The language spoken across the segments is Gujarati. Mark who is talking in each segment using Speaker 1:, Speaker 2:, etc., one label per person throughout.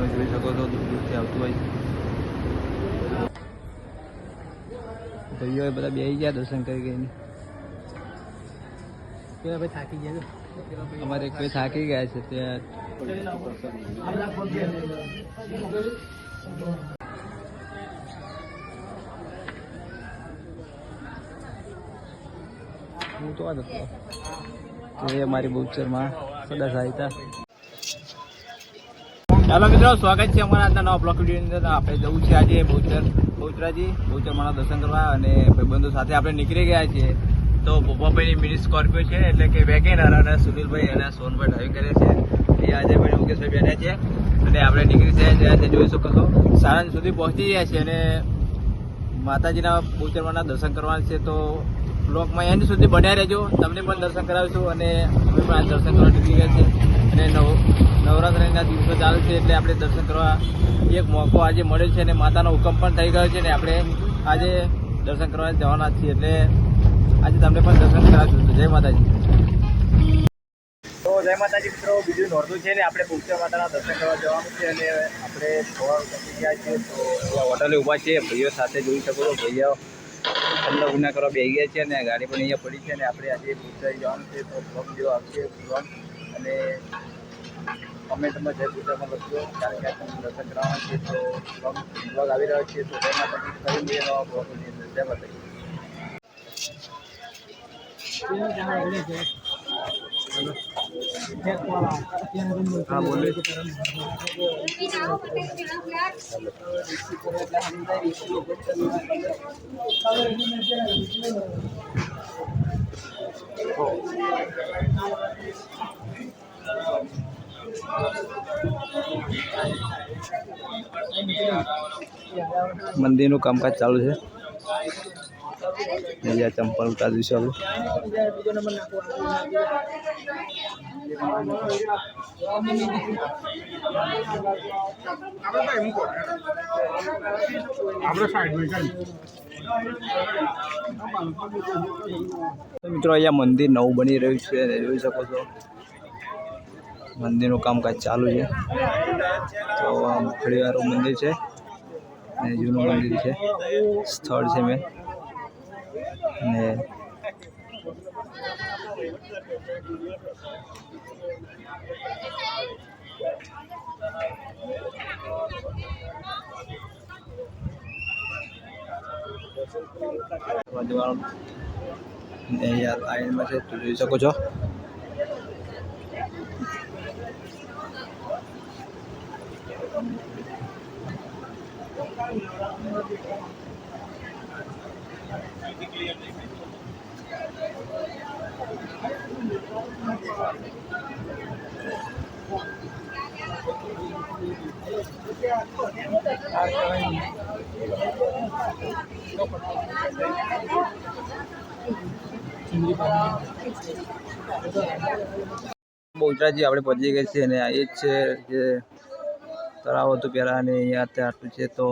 Speaker 1: તમે જોઈ શકો છો દૂર દૂરથી આવતું હોય ભાઈઓ બધા બેસી ગયા દર્શન કરી ગઈને
Speaker 2: થાકી ગયા
Speaker 1: અમારે એક ભાઈ થાકી ગયા છે ત્યાં હું તો આ હતો. એ અમારી બહુચરમાં સદા સહાયતા ચાલો મિત્રો, સ્વાગત છે અમારા આજના નવા બ્લોક વિડીયોની અંદર. આપણે જવું છે આજે બહુચર બહુચરાજી, બહુચરમાના દર્શન કરવા અને ભાઈબંધો સાથે આપણે નીકળી ગયા છીએ. તો પપ્પાભાઈની મિની સ્કોર્પિયો છે, એટલે કે વેગેનર અને સુનિલભાઈ અને સોનભાઈ ડ્રાઇવિંગ કરે છે. એ આજે ભાઈ મુકેશભાઈ બેઠા છે અને આપણે નીકળી ગયા છે જોઈ શકો છો. સાણંદ સુધી પહોંચી ગયા છે અને માતાજીના બહુચરમાના દર્શન કરવાના છે, તો બ્લોકમાં એન્ડ સુધી બન્યા રહેજો. તમને પણ દર્શન કરાવીશું અને અમે પણ આ દર્શન કરવા નીકળી ગયા છે અને નવ નવરાત્રિના દિવસો ચાલે છે એટલે આપણે દર્શન કરવા એક મોકો આજે મળ્યો છે અને માતાનો હુકમ પણ થઈ ગયો છે અને આપણે આજે દર્શન કરવા જવાના છીએ. એટલે આજે તમને પણ દર્શન કરાવીશું. જય માતાજી. તો જય માતાજી મિત્રો, બીજું નોર્ધું છે ને આપણે બહુચર માતાના દર્શન કરવા જવાનું છે અને આપણે ગયા છીએ. તો હોટલે ઊભા છીએ. ભાઈઓ સાથે જોઈ શકો છો. ભાઈઓ ઠંડો ગુના કરવા બેસી ગયા છે અને ગાડી પણ અહીંયા પડી છે અને આપણે આજે બહુચર જવાનું છે તો બ્લોગ જેવો આવશે બ્લોગ અને કમેન્ટમાં જય બહુચરમાં લખજો કારણ કે આપણે દર્શન કરાવવાનું છે તો બ્લોગ બ્લોગ આવી રહ્યો છે તો તેમાં પછી ફરી મળીએ નવા બ્લોગની અંદર જય માતાજી મંદિરનું કામકાજ ચાલુ છે. અહીંયા ચંપલ ઉતારીશું આપણે મિત્રો, અહીંયા મંદિર નવું બની રહ્યું છે જોઈ શકો છો. મંદિરનું કામકાજ ચાલુ છે. તો આ મુખડીવાળું મંદિર છે. અને જૂનું મંદિર છે. સ્થળ છે મેં. અને બાજુવાળું ને અહીંયા લાઈનમાં છે તો જોઈ શકો છો બહુચરાજી આપણે પહોંચી ગયા છીએ અને આ એ જ છે જે તળાવ હતું પહેલાં અને અહીંયા અત્યારે આટલું છે તો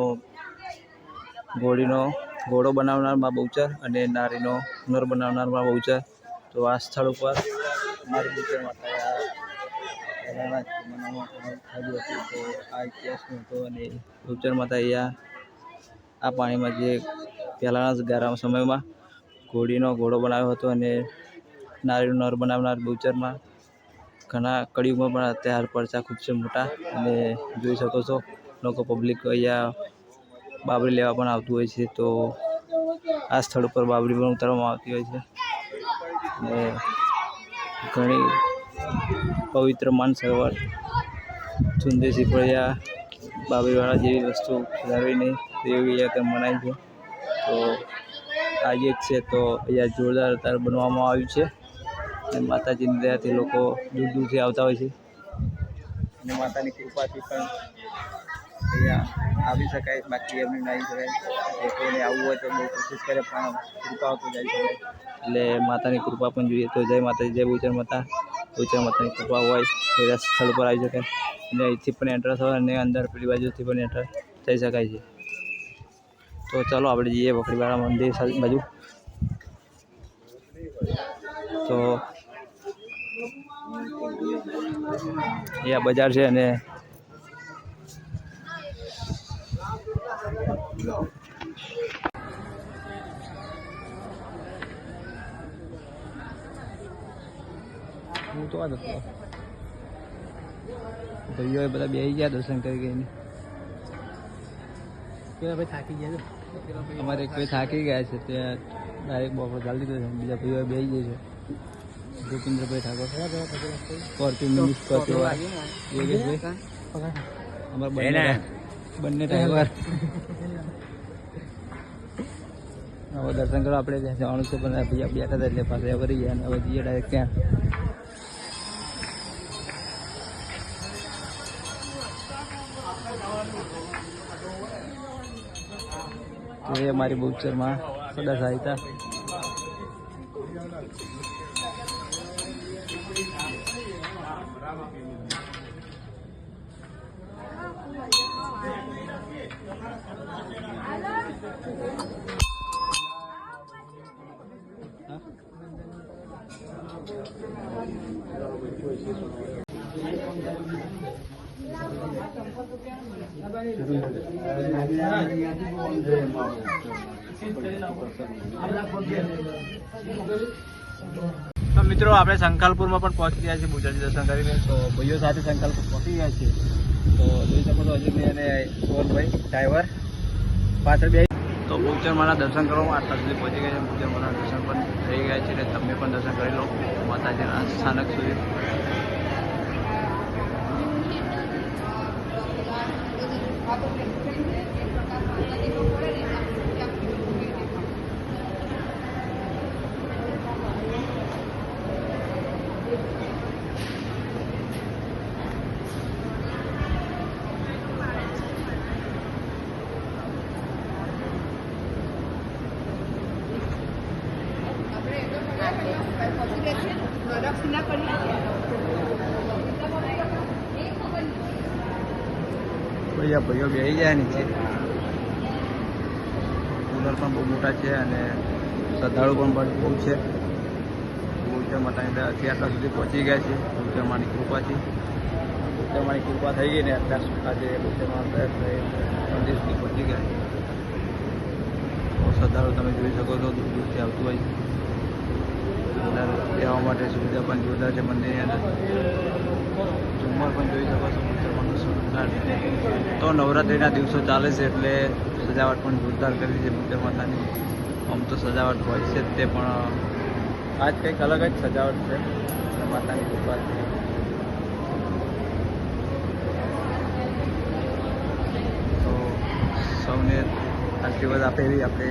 Speaker 1: ઘોડીનો ઘોડો બનાવનાર મા બહુચર અને નારીનો નર બનાવનાર મા બહુચર તો આ સ્થળ ઉપર મારી બહુચર માતા થયું આ માતા અહીંયા આ પાણીમાં જે પહેલાંના ગરમ સમયમાં ઘોડીનો ઘોડો બનાવ્યો હતો અને નારીનો નર બનાવનાર બહુચરમાં ઘણા કળિયુગમાં પણ અત્યારે પરચા ખૂબ છે મોટા. અને જોઈ શકો છો, લોકો પબ્લિક અહીંયા બાબરી લેવા પણ આવતું હોય છે, તો આ સ્થળ ઉપર બાબરી પણ ઉતારવામાં આવતી હોય છે. અને ઘણી પવિત્ર માન સરોવર સુંદર સિપળિયા બાબરીવાળા જેવી વસ્તુ સુધારવીને તેવી અહીંયા મનાય છે. તો આજે જ છે, તો અહીંયા જોરદાર અત્યારે બનવામાં આવ્યું છે. અને માતાજીની દયાથી લોકો દૂર દૂરથી આવતા હોય છે. અને માતાની કૃપાથી પણ અહીંયા આવી શકાય, બાકી એમને ના આવી શકાય આવવું હોય તો બહુ કોશિશ કરે, પણ કૃપા તો જઈ શકાય એટલે માતાની કૃપા પણ જોઈએ તો જય માતાજી, જય ઉચર માતા. ઉચર માતાની કૃપા હોય તો એ સ્થળ પર આવી શકાય. અને અહીંથી પણ એન્ટર થવાય અને અંદર પેલી બાજુથી પણ એન્ટર થઈ શકાય છે. તો ચાલો આપણે જઈએ વખડીવાળા મંદિર બાજુ. તો એ બજાર છે અને હું તો ભાઈઓ બધા બે ગયા દર્શન કરી ગઈને
Speaker 2: થાકી ગયા
Speaker 1: અમારે એક ભાઈ થાકી ગયા છે ત્યાં ડાયરેક્ટ બપોર ચાલી દીધો છે. બીજા ભાઈઓ બે ગયા છે. Bhupendrabhai Thakor. Scorpio mini Scorpio અમારા બંને બંને ડ્રાઈવર હવે દર્શન કરવા આપણે ત્યાં જવાનું છે, પણ ભાઈ બેઠા હતા એટલે પાસે કરી ગયા અને હવે જઈએ ડાયરેક્ટ ત્યાં. તો એ અમારી બુકચરમાં સદા સહાયતા તો મિત્રો આપણે સંકલ્પુરમાં પણ પહોંચી ગયા છીએ બુજાજી દર્શન કરીને. તો ભાઈઓ સાથે સંકલ્પુર પહોંચી ગયા છીએ. તો જોઈ શકો છો અજયભાઈ અને સોનભાઈ ડ્રાઈવર પાછળ બે તો ભૂચરમાના દર્શન કરવામાં આટલા સુધી પહોંચી ગયા છે ભૂચરમાના દર્શન પણ થઈ ગયા છે એટલે તમે પણ દર્શન કરી લો. માતાજીના સ્થાનક સુધી. ભાઈઓ ભાઈઓ બેસી જાય નીચે. કુલર પણ બહુ મોટા છે અને શ્રદ્ધાળુ પણ બહુ છે. માતાની અત્યારે આટલા સુધી પહોંચી ગયા છે. બહુચર માની કૃપાથી. બહુચર કૃપા થઈ ગઈ ને અત્યાર આજે બહુચર મંદિર સુધી પહોંચી ગયા બહુ શ્રદ્ધાળુ તમે જોઈ શકો છો દૂર દૂરથી આવતું હોય છે. રહેવા માટે સુવિધા પણ જોરદાર છે મંદિરની અંદર. ઝુમ્મર પણ જોઈ શકો છો બહુચરમાનું સુંદર તો નવરાત્રિના દિવસો ચાલે છે એટલે સજાવટ પણ જોરદાર કરી છે બુદ્ધ માતાની. આમ તો સજાવટ હોય છે તે પણ આજ કંઈક અલગ જ સજાવટ છે માતાની કૃપાથી. તો સૌને આશીર્વાદ આપે એવી આપણે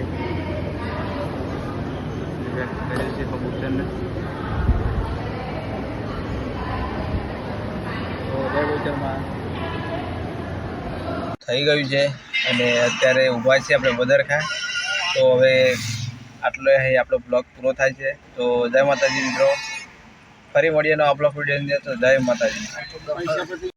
Speaker 1: થઈ ગયું છે અને અત્યારે ઊભા છીએ આપણે બદરખા તો હવે આટલો આપણો બ્લોગ પૂરો થાય છે. તો જય માતાજી મિત્રો. ફરી મળીએ નો આપણો વીડિયો તો જય માતાજી.